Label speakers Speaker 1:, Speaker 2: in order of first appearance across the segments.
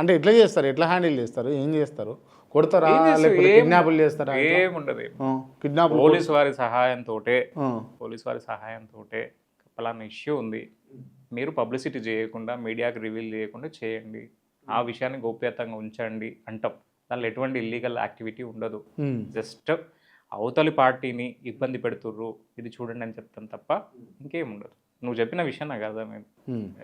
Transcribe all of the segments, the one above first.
Speaker 1: అంటే ఎట్లా చేస్తారు? ఎట్లా హ్యాండిల్ చేస్తారు? ఏం చేస్తారు? కొడతారా? లేకపోతే కిడ్నాపులు చేస్తారా?
Speaker 2: ఏముండదు.
Speaker 1: కిడ్నాప్
Speaker 2: పోలీస్ వారి సహాయంతో పోలీస్ వారి సహాయంతో పలానా ఇష్యూ ఉంది. మీరు పబ్లిసిటీ చేయకుండా మీడియాకి రివీల్ చేయకుండా చేయండి. ఆ విషయాన్ని గోప్యతంగా ఉంచండి అంటాం. దానిలో ఎటువంటి ఇల్లీగల్ యాక్టివిటీ ఉండదు. జస్ట్ అవతలి పార్టీని ఇబ్బంది పెడుతుర్రు. ఇది చూడండి అని చెప్తాను తప్ప ఇంకేం ఉండదు. నువ్వు చెప్పిన విషయం నాకు అర్థమైంది.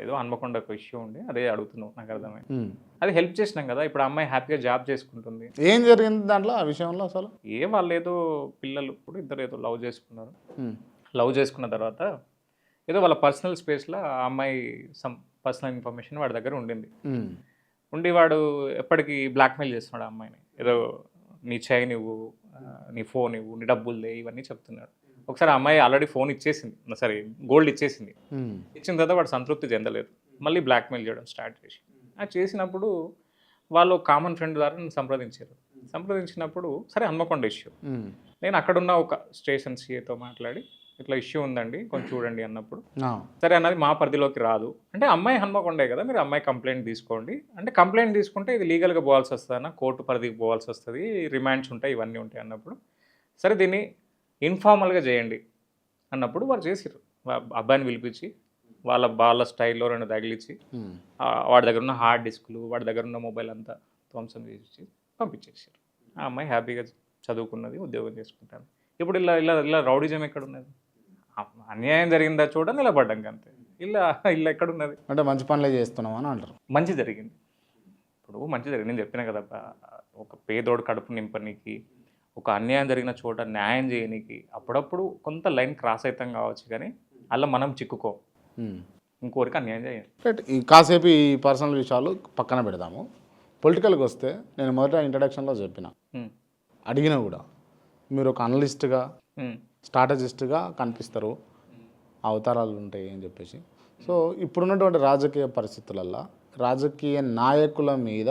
Speaker 2: ఏదో హన్మకొండ ఒక ఇష్యూ ఉండి అదే అడుగుతున్నావు నాకు అర్థమైంది. అది హెల్ప్ చేసినాం కదా ఇప్పుడు అమ్మాయి హ్యాపీగా జాబ్ చేసుకుంటుంది.
Speaker 1: ఏం జరిగింది దాంట్లో ఆ విషయంలో అసలు?
Speaker 2: ఏ వాళ్ళు ఏదో పిల్లలు కూడా ఇద్దరు ఏదో లవ్ చేసుకున్నారు. లవ్ చేసుకున్న తర్వాత ఏదో వాళ్ళ పర్సనల్ స్పేస్లో ఆ అమ్మాయి సమ్ పర్సనల్ ఇన్ఫర్మేషన్ వాడి దగ్గర ఉండింది. ఉండి వాడు ఎప్పటికీ బ్లాక్మెయిల్ చేస్తున్నాడు ఆ అమ్మాయిని. ఏదో నీ చైన్ ఇవ్వు నీ ఫోన్ ఇవ్వు నీ డబ్బులు దే ఇవన్నీ చెప్తున్నాడు. ఒకసారి అమ్మాయి ఆల్రెడీ ఫోన్ ఇచ్చేసింది. సారీ గోల్డ్ ఇచ్చేసింది.
Speaker 1: ఉమ్.
Speaker 2: ఇచ్చిన తర్వాత వాడు సంతృప్తి చెందలేదు. మళ్ళీ బ్లాక్మెయిల్ చేయడం స్టార్ట్ చేసి. అది చేసినప్పుడు వాళ్ళు కామన్ ఫ్రెండ్ ద్వారా నన్ను సంప్రదించారు. సంప్రదించినప్పుడు సరే హన్మకొండ ఇష్యూ
Speaker 1: ఉమ్.
Speaker 2: నేను అక్కడున్న ఒక స్టేషన్ సీఏతో మాట్లాడి ఇట్లా ఇష్యూ ఉందండి కొంచెం చూడండి అన్నప్పుడు. సరే అన్నది మా పరిధిలోకి రాదు. అంటే అమ్మాయి హన్మకొండే కదా మీరు అమ్మాయి కంప్లైంట్ తీసుకోండి. అంటే కంప్లైంట్ తీసుకుంటే ఇది లీగల్గా పోవాల్సి వస్తుంది అన్న కోర్టు పరిధికి పోవాల్సి వస్తుంది రిమాండ్స్ ఉంటాయి ఇవన్నీ ఉంటాయి అన్నప్పుడు. సరే దీన్ని ఇన్ఫార్మల్గా చేయండి అన్నప్పుడు వారు చేసిర్రు. వా- అబ్బాయిని పిలిపించి వాళ్ళ వాళ్ళ స్టైల్లో రెండు తగిలిచ్చి వాడి దగ్గర ఉన్న హార్డ్ డిస్క్లు వాడి దగ్గర ఉన్న మొబైల్ అంతా ధ్వంసం చేసి పంపించేసారు ఆ అమ్మాయి హ్యాపీగా చదువుకున్నది ఉద్యోగం చేసుకుంటాను ఇప్పుడు ఇలా ఇలా ఇలా రౌడిజం ఎక్కడ ఉన్నది ఆ- అన్యాయం జరిగిందా చూడ నిలబడ్డాం అంతే ఇలా ఇలా ఎక్కడ ఉన్నది
Speaker 1: అంటే మంచి పనులే చేస్తున్నాం అని అంటారు.
Speaker 2: మంచి జరిగింది. ఇప్పుడు మంచి జరిగింది. నేను చెప్పిన కదా ఒక పేదోడు కడుపు నింపనీకి ఒక అన్యాయం జరిగిన చోట న్యాయం చేయనీకి అప్పుడప్పుడు కొంత లైన్ క్రాస్ అవుతాం కావచ్చు కానీ అలా మనం చిక్కుకో. ఇంకోరికి అన్యాయం చేయం.
Speaker 1: రైట్ ఈ కాసేపు ఈ పర్సనల్ విషయాలు పక్కన పెడదాము. పొలిటికల్కి వస్తే నేను మొదట ఇంట్రడక్షన్లో చెప్పిన. అడిగినా కూడా మీరు ఒక అనలిస్ట్గా స్ట్రాటజిస్ట్గా కనిపిస్తారు. అవతారాలు ఉంటాయి అని చెప్పేసి. సో ఇప్పుడున్నటువంటి రాజకీయ పరిస్థితులల్లో రాజకీయ నాయకుల మీద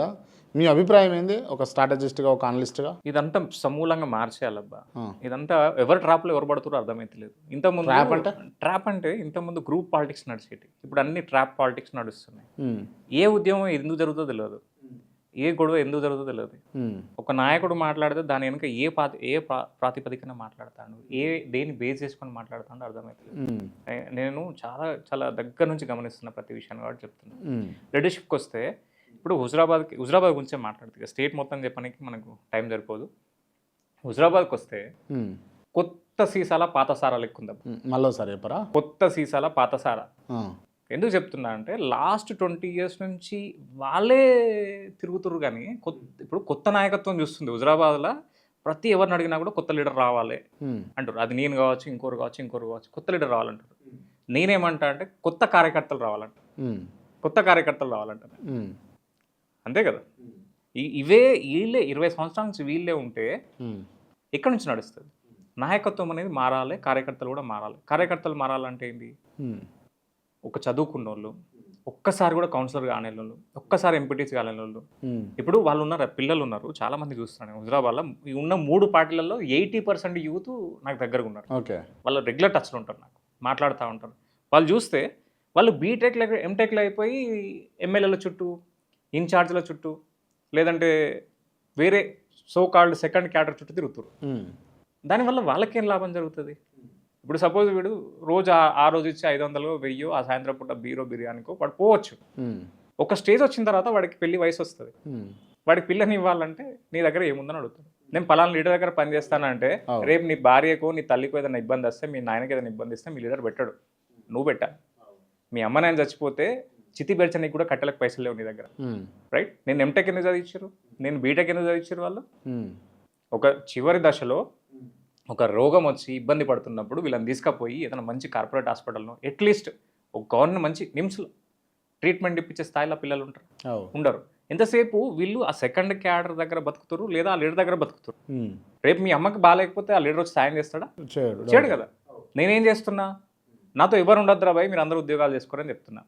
Speaker 1: మీ అభిప్రాయం ఏంది? ఒక స్ట్రాటజిస్ట్గా ఒక అనలిస్ట్గా?
Speaker 2: ఇదంతా సమూలంగా మార్చేయాలబ్బా. ఇదంతా ఎవరు ట్రాప్లో ఎవరు పడుతారో అర్థమైతలేదు. ఇంతకుముందు
Speaker 1: Trap అంటే?
Speaker 2: ట్రాప్ అంటే ఇంతకుముందు గ్రూప్ పాలిటిక్స్ నడిచేటి. ఇప్పుడు అన్ని ట్రాప్ పాలిటిక్స్ నడుస్తున్నాయి. ఏ ఉద్యమం ఎందుకు జరుగుతుందో తెలియదు ఏ గొడవ ఎందుకు జరుగుతుందో తెలియదు ఒక నాయకుడు మాట్లాడితే దాని వెనుక ఏ పాతి ఏ ప్రా- ప్రాతిపదికన మాట్లాడతాడు ఏ దేని బేస్ చేసుకొని మాట్లాడతాడో అర్థమవుతుంది నేను చాలా చాలా దగ్గర నుంచి గమనిస్తున్న ప్రతి విషయాన్ని కాబట్టి చెప్తున్నాను లీడర్షిప్కి వస్తే ఇప్పుడు హుజరాబాద్కి హుజరాబాద్ గురించే మాట్లాడుతుంది స్టేట్ మొత్తం చెప్పడానికి మనకు టైం సరిపోదు. హుజరాబాద్కి వస్తే కొత్త సీసాల పాత సారా లెక్కుందాం
Speaker 1: మళ్ళీసారి చెప్పరా?
Speaker 2: కొత్త సీసాల పాత సారా. ఎందుకు చెప్తున్నా అంటే లాస్ట్ ట్వంటీ ఇయర్స్ నుంచి వాళ్ళే తిరుగుతురు కానీ కొత్త ఇప్పుడు కొత్త నాయకత్వం చూస్తుంది హుజరాబాద్లో. ప్రతి ఎవరిని అడిగినా కూడా కొత్త లీడర్ రావాలి. అంటారు అది నేను కావచ్చు ఇంకోరు కావచ్చు ఇంకోరు కావచ్చు కొత్త లీడర్ రావాలంటారు నేనేమంటా అంటే కొత్త కార్యకర్తలు రావాలంట. కొత్త కార్యకర్తలు రావాలంటారు
Speaker 1: ఉమ్.
Speaker 2: అంతే కదా. ఇవే వీళ్ళే ఇరవై సంవత్సరాల నుంచి వీళ్ళే ఉంటే. ఎక్కడి నుంచి నడుస్తుంది? నాయకత్వం అనేది మారాలి కార్యకర్తలు కూడా మారాలి. కార్యకర్తలు మారాలంటే ఏంటి. ఒక చదువుకున్న వాళ్ళు ఒక్కసారి కూడా కౌన్సిలర్ కాని వాళ్ళు ఒక్కసారి ఎంపీటీసీ కాని వాళ్ళు. ఇప్పుడు వాళ్ళు ఉన్నారు పిల్లలు ఉన్నారు చాలా మంది చూస్తున్నాను హుజరాబాద్లో ఉన్న మూడు పార్టీలలో ఎయిటీ పర్సెంట్ యూత్ నాకు దగ్గరగా ఉన్నారు.
Speaker 1: ఓకే.
Speaker 2: వాళ్ళు రెగ్యులర్ టచ్లో ఉంటారు నాకు మాట్లాడుతూ ఉంటారు. వాళ్ళు చూస్తే వాళ్ళు బీటెక్లో ఎంటెక్లో అయిపోయి ఎమ్మెల్యేల చుట్టూ ఇన్ఛార్జ్ల చుట్టూ లేదంటే వేరే సో కాల్డ్ సెకండ్ క్యాడర్ చుట్టూ తిరుగుతారు. దానివల్ల వాళ్ళకేం లాభం జరుగుతుంది ఇప్పుడు సపోజ్ వీడు రోజు ఆ- రోజు ఇచ్చి ఐదు వందలు వెయ్యో ఆ సాయంత్రం పూట బీరో బిర్యానీకో వాడు పోవచ్చు. ఒక స్టేజ్ వచ్చిన తర్వాత వాడికి పెళ్ళి వయసు వస్తుంది. వాడికి పిల్లని ఇవ్వాలంటే నీ దగ్గర ఏముందని అడుగుతాడు నేను పలానా లీడర్ దగ్గర పని చేస్తానంటే
Speaker 1: అవును.
Speaker 2: రేపు నీ భార్యకో నీ తల్లికో ఏదైనా ఇబ్బంది వస్తే మీ నాయనకి ఏదైనా ఇబ్బంది ఇస్తే మీ లీడర్ పెట్టాడు నువ్వు పెట్టాలి మీ అమ్మ నాయన చచ్చిపోతే చితి పెంచడానికి కూడా కట్టెలకు పైసలు లేవు నీ దగ్గర. రైట్ నేను ఎంటెక్ ఎందుకు చదివించారు? నేను బీటెక్ ఎందుకు చదివించారు వాళ్ళు. ఒక చివరి దశలో ఒక రోగం వచ్చి ఇబ్బంది పడుతున్నప్పుడు వీళ్ళని తీసుకుపోయి ఏదైనా మంచి కార్పొరేట్ హాస్పిటల్ను అట్లీస్ట్ ఒక గవర్నమెంట్ మంచి నిమ్స్లో ట్రీట్మెంట్ ఇప్పించే స్థాయిలో పిల్లలు ఉంటారు. ఉండరు. ఎంతసేపు వీళ్ళు ఆ సెకండ్ క్యాడర్ దగ్గర బతుకుతారు లేదా ఆ లీడర్ దగ్గర బతుకుతారు. రేపు మీ అమ్మకి బాగాలేకపోతే ఆ లీడర్ వచ్చి సాయం చేస్తాడా?
Speaker 1: చేయడు.
Speaker 2: కదా. నేనేం చేస్తున్నా? నాతో ఎవరు ఉండొద్దురా బాయ్ మీరు అందరూ ఉద్యోగాలు చేసుకోరని చెప్తున్నా.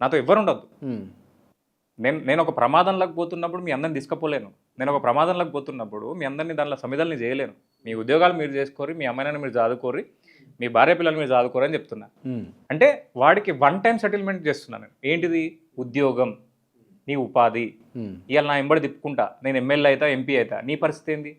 Speaker 2: నాతో ఎవరు ఉండొద్దు. నేను నేను ఒక ప్రమాదంలోకి పోతున్నప్పుడు మీ అందరిని తీసుకుపోలేను. నేను ఒక ప్రమాదంలోకి పోతున్నప్పుడు మీ అందరినీ దానిలో సమిధల్ని చేయలేను. మీ ఉద్యోగాలు మీరు చేసుకోరి మీ అమ్మాయిని మీరు చదువుకోరి మీ భార్య పిల్లలు మీరు చదువుకోరు అని చెప్తున్నా. అంటే వాడికి వన్ టైం సెటిల్మెంట్ చేస్తున్నాను నేను. ఏంటిది? ఉద్యోగం. నీ ఉపాధి. ఇవాళ నా ఎంబడి తిప్పుకుంటా. నేను ఎమ్మెల్యే అవుతా ఎంపీ అవుతా నీ పరిస్థితి ఏంది?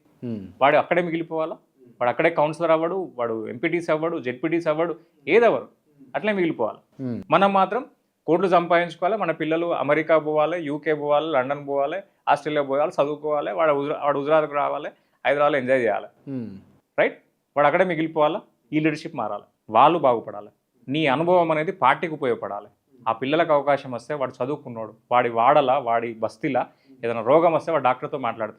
Speaker 2: వాడు అక్కడే మిగిలిపోవాలా? వాడు అక్కడే కౌన్సిలర్ అవ్వడు వాడు ఎంపీటీస్ అవ్వడు జెడ్పీటీస్ అవ్వడు ఏదవ్వడు అట్లే మిగిలిపోవాలి? మనం మాత్రం కోట్లు సంపాదించుకోవాలి మన పిల్లలు అమెరికా పోవాలి యూకే పోవాలి లండన్ పోవాలి ఆస్ట్రేలియా పోవాలి చదువుకోవాలి వాడు వాడు హుజరాత్కు రావాలి హైదరాబాద్లో ఎంజాయ్ చేయాలి. రైట్ వాడు అక్కడే మిగిలిపోవాలా? ఈ లీడర్షిప్ మారాలి. వాళ్ళు బాగుపడాలి. నీ అనుభవం అనేది పార్టీకి ఉపయోగపడాలి. ఆ పిల్లలకు అవకాశం వస్తే వాడు చదువుకున్నాడు వాడి వాడలా వాడి బస్తీలా ఏదైనా రోగం వస్తే వాడు డాక్టర్తో మాట్లాడతాడు.